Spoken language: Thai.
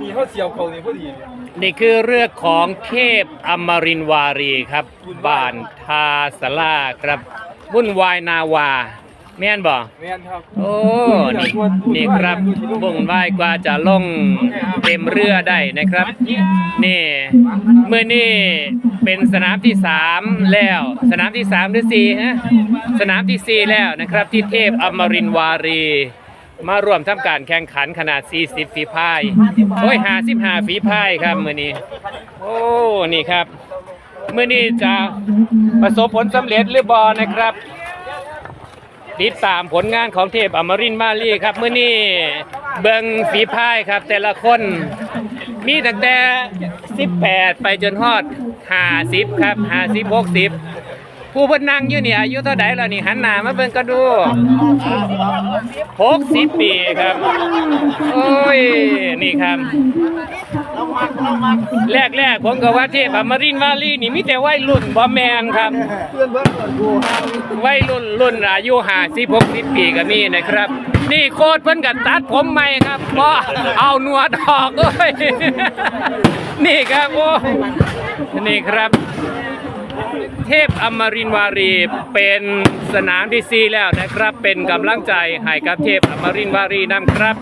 มีข้าวเสียวเขานี่พอดีเลยนี่คือเรื่องของเทพอมรินทร์วารีครับ บ้านทาสลาครับวุ่นวายนาวา แม่นบ่แม่นครับ โอ้นี่นี่ครับบุ่งไหวายกว่าจะลงเต็มเรือได้นะครับ นี่เมื่อนี่เป็นสนามที่สามแล้ว สนามที่สามหรือสี่ฮะสนามที่สี่แล้วนะครับ ที่เทพอมรินทร์วารี มาร่วมทำการแข่งขันขนาด 40 ฝีพาย โอ้ย55ฝีพายครับมื่อนี้ โอ้ นี่ครับ มื่อนี้จะประสบผลสำเร็จหรือบอนะครับ ติดตามผลงานของเทพอมรินทร์มาลีครับ มื่อนี้เบิงฝีพายครับ แต่ละคน มีตั้งแต่ 18 ไปจนฮอด50 ครับ 50 60 ผู้เพิ่นนั่งอยู่นี่อายุเท่าใดแล้วนี่หันหน้ามาเบิ่งก็ดูก60ปีครับ โอ้ย นี่ครับ แรกๆผมก็ว่าเทพอมรินทร์วาลีนี่มีแต่วัยรุ่นบ่แมนครับเพื่อนเพื่อนก่อนกูวัยรุ่นรุ่นอายุ50 60ปีก็มีนะครับ นี่โคตรเพิ่นก็ตัดผมใหม่ครับบ่เอาหนวดออกเอ้ยนี่ครับโอ้นี่ครับ เทพอมรินวารีเป็นสนามที่ซีแล้วนะครับ เป็นกำลังใจให้กับเทพอมรินวารีนำครับ